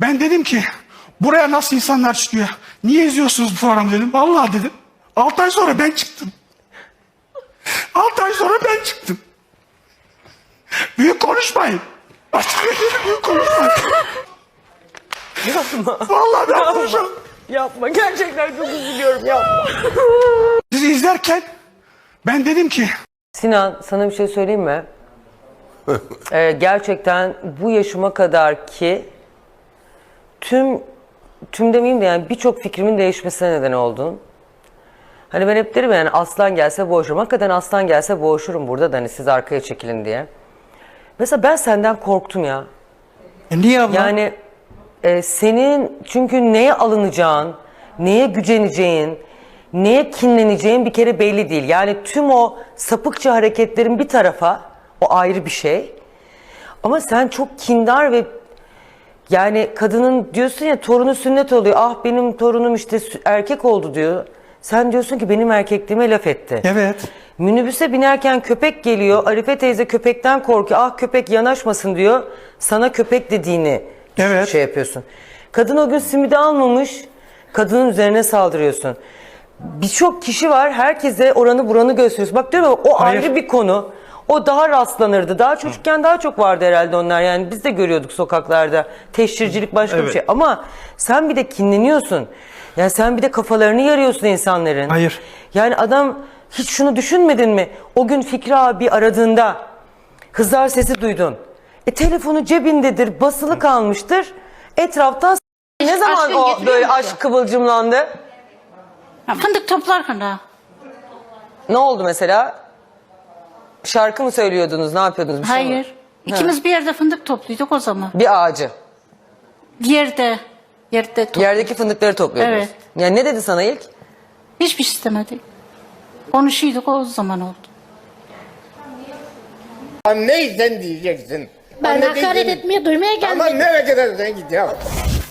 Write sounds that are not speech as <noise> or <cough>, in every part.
Ben dedim ki buraya nasıl insanlar çıkıyor? Niye izliyorsunuz bu programı dedim. Vallahi dedim. 6 ay sonra ben çıktım. 6 ay sonra ben çıktım. Büyük konuşmayın. Başka bir büyük konuşmayın. Yapma. Vallahi ben konuşamam. Yapma. Gerçekten çok üzülüyorum yapma. Sizi izlerken ben dedim ki Sinan sana bir şey söyleyeyim mi? <laughs> Ee, gerçekten bu yaşıma kadar ki tüm tüm demeyeyim de yani birçok fikrimin değişmesine neden oldun. Hani ben hep derim yani aslan gelse boğuşurum. Hakikaten aslan gelse boğuşurum burada da hani siz arkaya çekilin diye. Mesela ben senden korktum ya. E niye abla? Yani e, senin çünkü neye alınacağın, neye güceneceğin, neye kinleneceğin bir kere belli değil. Yani tüm o sapıkça hareketlerin bir tarafa o ayrı bir şey. Ama sen çok kindar ve yani kadının diyorsun ya torunu sünnet oluyor. Ah benim torunum işte erkek oldu diyor. Sen diyorsun ki benim erkekliğime laf etti. Evet. Minibüse binerken köpek geliyor. Arife teyze köpekten korkuyor. Ah köpek yanaşmasın diyor. Sana köpek dediğini Evet. şey yapıyorsun. Kadın o gün simidi almamış. Kadının üzerine saldırıyorsun. Birçok kişi var. Herkese oranı buranı gösteriyorsun. Bak diyorum o Hayır. ayrı bir konu. O daha rastlanırdı. Daha çocukken daha çok vardı herhalde onlar. Yani biz de görüyorduk sokaklarda. Teşhircilik başka bir Evet. şey. Ama sen bir de kinleniyorsun. Yani sen bir de kafalarını yarıyorsun insanların. Hayır. Yani adam hiç şunu düşünmedin mi? O gün Fikri abi aradığında kızlar sesi duydun. E telefonu cebindedir, basılı kalmıştır. Etraftan s- ne zaman Aşkın o getiriyor böyle musun? aşk kıvılcımlandı? Ha, Fındık toplarken ha. Ne oldu mesela? Şarkı mı söylüyordunuz? Ne yapıyordunuz? Bir şey mi? Hayır. İkimiz bir yerde fındık topluyduk o zaman. Bir ağacı. Yerde. Yerde top. Yerdeki fındıkları topluyordunuz. Evet. Yani ne dedi sana ilk? Hiçbir şey istemedi. Konuşuyduk o zaman oldu. Anneysen diyeceksin. Ben Anne hakaret etmeye, duymaya Ama gelmedim. nereye gidersen git ya.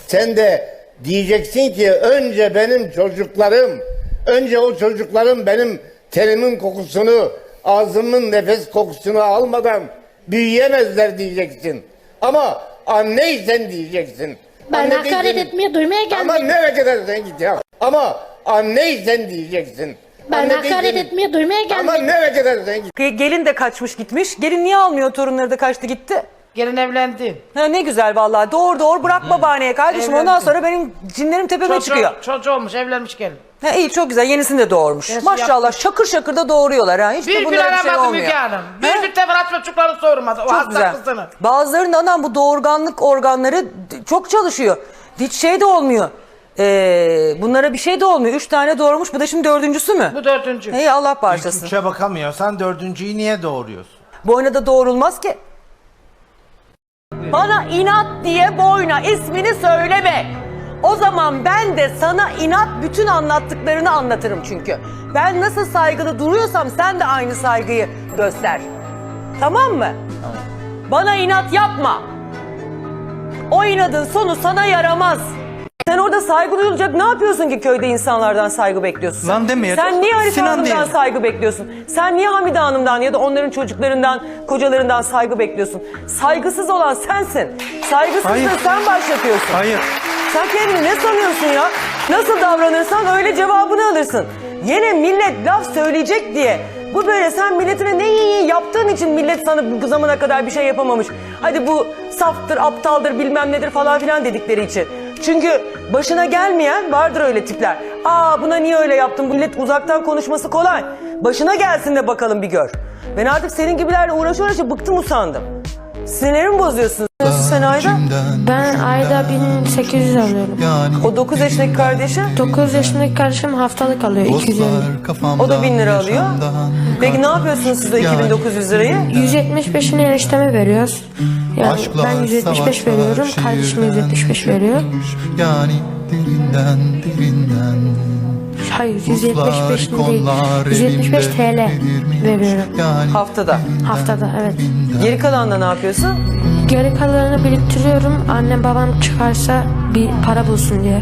Sen de diyeceksin ki önce benim çocuklarım, önce o çocuklarım benim terimin kokusunu, ağzımın nefes kokusunu almadan büyüyemezler diyeceksin. Ama anneysen diyeceksin. Ben Anne hakaret değilsin. etmeye, duymaya Ama gelmedim. nereye gidersen git ya. Ama anneysen diyeceksin. Ben Anne hakaret değilsin. etmeye, duymaya Ama gelmedim. nereye gidersen git. Ge- Gelin de kaçmış gitmiş. Gelin niye almıyor torunları da kaçtı gitti? Gelin evlendi. Ha, ne güzel vallahi. Doğru doğru bırak babaanneye kardeşim. Ondan Evlendi. sonra benim cinlerim tepeme Çocuğu, çıkıyor. çocuğu olmuş evlenmiş gelin. Ha, iyi çok güzel. Yenisini de doğurmuş. Yes, Maşallah şakır şakır da doğuruyorlar ha. Hiç de Bir gün bunlara bir şey aramadı olmuyor. Müge Hanım. Ha? Bir bir teferruat çocukları sormadı. O Çok hasta güzel. kızını. Bazılarının anam bu doğurganlık organları d- çok çalışıyor. Hiç şey de olmuyor. Ee, bunlara bir şey de olmuyor. Üç tane doğurmuş. Bu da şimdi dördüncüsü mü? Bu dördüncü. İyi Allah bağışlasın. Üçe bakamıyorsan dördüncüyü niye doğuruyorsun? Boyna da doğrulmaz ki. Bana inat diye boyna ismini söyleme. O zaman ben de sana inat bütün anlattıklarını anlatırım çünkü. Ben nasıl saygılı duruyorsam sen de aynı saygıyı göster. Tamam mı? Bana inat yapma. O inadın sonu sana yaramaz. Sen orada saygı duyulacak ne yapıyorsun ki köyde insanlardan saygı bekliyorsun? Lan demeyelim. Sen niye Arife Sinan Hanım'dan diyelim. saygı bekliyorsun? Sen niye Hamide Hanım'dan ya da onların çocuklarından, kocalarından saygı bekliyorsun? Saygısız olan sensin. Saygısızlığı Hayır. sen başlatıyorsun. Hayır. Sen kendini ne sanıyorsun ya? Nasıl davranırsan öyle cevabını alırsın. Yine millet laf söyleyecek diye. Bu böyle sen milletine ne iyi iyi yaptığın için millet sana bu zamana kadar bir şey yapamamış. Hadi bu saftır, aptaldır, bilmem nedir falan filan dedikleri için. Çünkü başına gelmeyen vardır öyle tipler. Aa buna niye öyle yaptın? Millet uzaktan konuşması kolay. Başına gelsin de bakalım bir gör. Ben artık senin gibilerle uğraşı uğraşı bıktım usandım. Sinirimi bozuyorsun sen ayda. Ben ayda 1800 alıyorum. O 9 yaşındaki kardeşi 9 yaşındaki kardeşim haftalık alıyor 250. o da 1000 lira alıyor. Peki ne yapıyorsunuz siz o 2900 lirayı? 175'ini enişteme veriyoruz. Yani ben 175 veriyorum, kardeşim 175 veriyor. Yani derinden derinden Hayır 175 değil, 175 TL veriyorum Yani Haftada. haftada evet. Geri kalanla ne yapıyorsun? Geri kalanını biriktiriyorum. Annem babam çıkarsa bir para bulsun diye.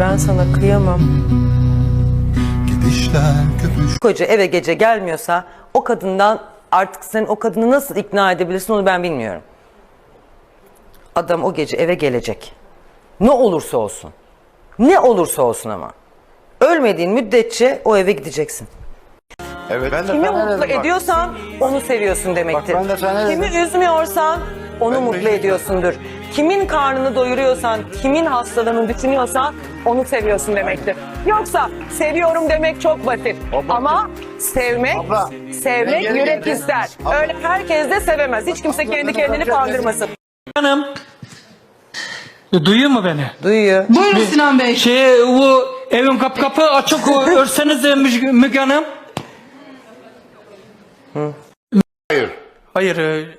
Ben sana kıyamam. Dişler köpüş Koca eve gece gelmiyorsa o kadından artık sen o kadını nasıl ikna edebilirsin onu ben bilmiyorum. Adam o gece eve gelecek. Ne olursa olsun. Ne olursa olsun ama. Ölmediğin müddetçe o eve gideceksin. Evet. Ben de Kimi sana mutlu dedim bak. ediyorsan onu seviyorsun demektir. Bak ben de sana Kimi üzmüyorsan onu mutlu ediyorsundur. Kimin karnını doyuruyorsan, kimin hastalığını düşünüyorsan onu seviyorsun demektir. Yoksa seviyorum demek çok basit. Ama sevmek, Abla, sevmek yürek geldim. ister. Abla. Öyle herkes de sevemez. Hiç kimse kendi kendini kandırmasın. Hanım. Duyuyor mu beni? Duyuyor. Buyurun Sinan Bey. Şey bu evin kapı kapı açık <laughs> örseniz Müge Müge Hanım. Hayır. Hayır.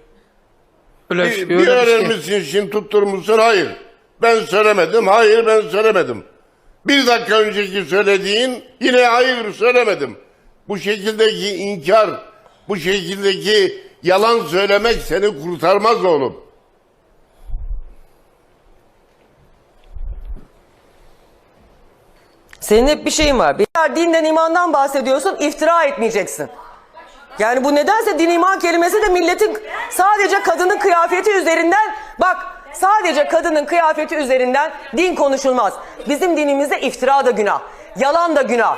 E, Öyle, Bir, öyle bir bir şey. öğrenmişsin şimdi tutturmuşsun. Hayır. Ben söylemedim. Hayır ben söylemedim. Bir dakika önceki söylediğin yine hayır söylemedim. Bu şekildeki inkar, bu şekildeki yalan söylemek seni kurtarmaz oğlum. Senin hep bir şeyin var. Bir dinden imandan bahsediyorsun, iftira etmeyeceksin. Yani bu nedense din iman kelimesi de milletin sadece kadının kıyafeti üzerinden bak sadece kadının kıyafeti üzerinden din konuşulmaz. Bizim dinimizde iftira da günah, yalan da günah.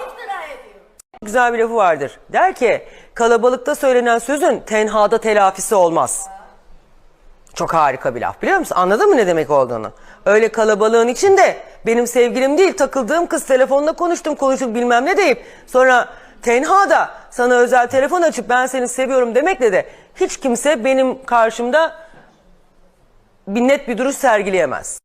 Güzel bir lafı vardır. Der ki kalabalıkta söylenen sözün tenhada telafisi olmaz. Çok harika bir laf biliyor musun? Anladın mı ne demek olduğunu? Öyle kalabalığın içinde benim sevgilim değil takıldığım kız telefonla konuştum konuşup bilmem ne deyip sonra tenhada sana özel telefon açıp ben seni seviyorum demekle de hiç kimse benim karşımda bir net bir duruş sergileyemez.